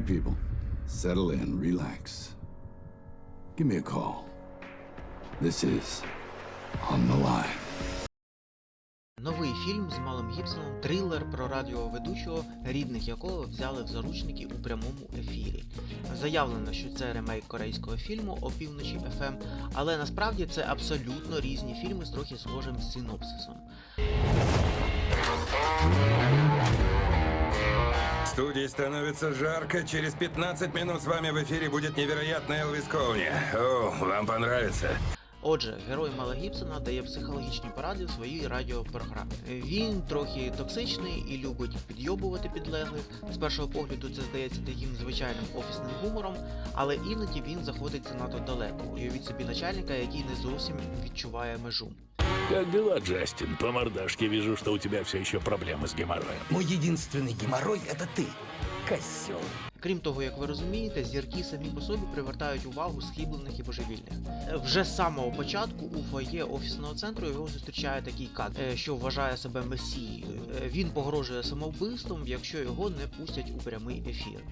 right, people. Settle in, relax. Give me a call. This is On the Line. Новий фільм з Малом Гібсоном трилер про радіоведучого, рідних якого взяли в заручники у прямому ефірі. Заявлено, що це ремейк корейського фільму Опівночі ФМ, але насправді це абсолютно різні фільми з трохи схожим синопсисом В студии становится жарко. Через 15 минут с вами в эфире будет невероятный Элвис Коуни. О, вам понравится. Отже, герой Мела Гібсона дає психологічні поради в своїй радіопрограмі. Він трохи токсичний і любить підйобувати підлеглих. З першого погляду це здається таким звичайним офісним гумором, але іноді він заходить занадто далеко. Уявіть собі начальника, який не зовсім відчуває межу. Как дела, Джастин? По мордашке вижу, что у тебя все еще проблемы с геморроем. Мой единственный геморрой — это ты, козел. Крім того, як ви розумієте, зірки самі по собі привертають увагу схиблених і божевільних. Вже з самого початку у фоє офісного центру його зустрічає такий кат, е, що вважає себе месією. Е, Він погрожує самовбивством, якщо його не пустять у прямий ефір.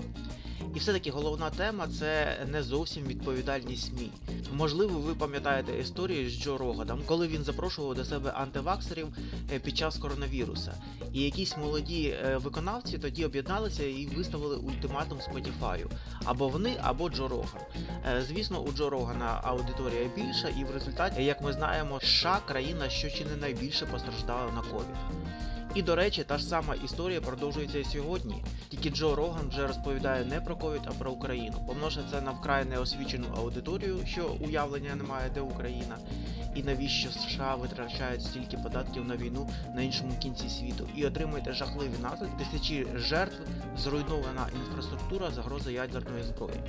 І все-таки головна тема це не зовсім відповідальність СМІ. Можливо, ви пам'ятаєте історію з Джо Рогадом, коли він запрошував до себе антиваксерів е, під час коронавіруса. І якісь молоді виконавці тоді об'єдналися і виставили ультиматум Spotify. Або вони, або Джо Роган. Е, Звісно, у Джо Рогана аудиторія більша, і в результаті, як ми знаємо, США країна, що чи не найбільше постраждала на ковід. І до речі, та ж сама історія продовжується і сьогодні. Тільки Джо Роган вже розповідає не про ковід, а про Україну. Помноже це на вкрай неосвічену аудиторію, що уявлення немає, де Україна, і навіщо США витрачають стільки податків на війну на іншому кінці світу, і отримуєте жахливі наслідки, тисячі жертв, зруйнована інфраструктура, загроза ядерної зброї.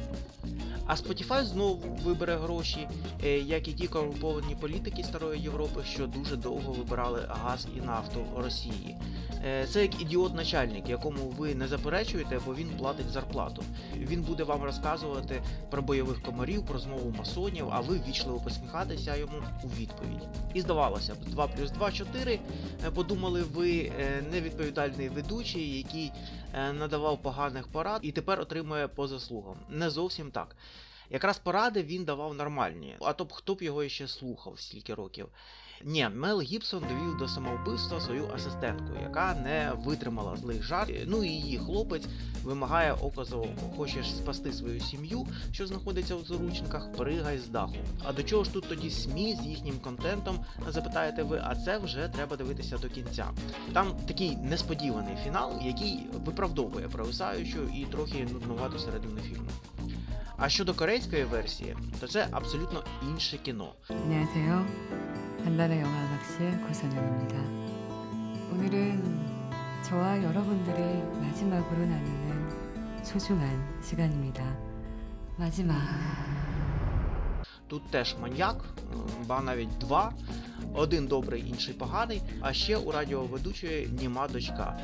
А Spotify знову вибере гроші, е, як і ті корумповані політики Старої Європи, що дуже довго вибирали газ і нафту Росії. Е, Це як ідіот-начальник, якому ви не заперечуєте, бо він платить зарплату. Він буде вам розказувати про бойових комарів, про змову масонів, а ви ввічливо посміхатися йому у відповідь. І здавалося б, 2 плюс 2 – 4. Е, Подумали ви е, невідповідальний ведучий, який е, надавав поганих порад і тепер отримує по заслугам. Не зовсім так. Якраз поради він давав нормальні, а то б хто б його ще слухав стільки років. Ні, Мел Гібсон довів до самовбивства свою асистентку, яка не витримала злих жартів. Ну і її хлопець вимагає око за око. Хочеш спасти свою сім'ю, що знаходиться у заручниках, пригай з даху. А до чого ж тут тоді СМІ з їхнім контентом? Запитаєте ви, а це вже треба дивитися до кінця. Там такий несподіваний фінал, який виправдовує провисаючу і трохи нуднувату середину фільму. А щодо корейської версії, то це абсолютно інше кіно. 안녕하세요. 한나라 영화 음악실 고선영입니다. 오늘은 저와 여러분들이 마지막으로 나누는 소중한 시간입니다. 마지막. Тут теж маньяк, е, ба навіть два. Один добрий, інший поганий, а ще у радіоведучої німа дочка.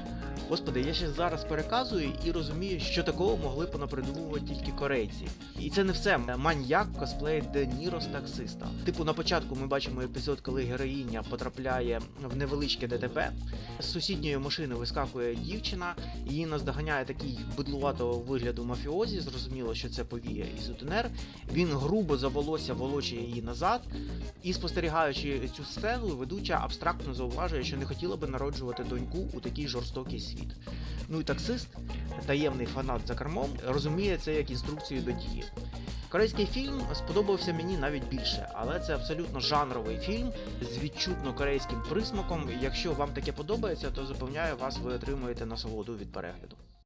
Господи, я ще зараз переказую і розумію, що такого могли понапридумувати тільки корейці. І це не все. Маньяк косплеїть Де Ніро таксиста. Типу, на початку ми бачимо епізод, коли героїня потрапляє в невеличке ДТП. З сусідньої машини вискакує дівчина, її наздоганяє такий бидлуватого вигляду мафіозі. Зрозуміло, що це повія і сутенер. Він грубо за волосся волочить її назад. І спостерігаючи цю сцену, ведуча абстрактно зауважує, що не хотіла би народжувати доньку у такий жорстокий світ. Ну і таксист, таємний фанат за кермом, розуміє це як інструкцію до дії. Корейський фільм сподобався мені навіть більше, але це абсолютно жанровий фільм з відчутно корейським присмаком. Якщо вам таке подобається, то запевняю вас, ви отримуєте насолоду від перегляду.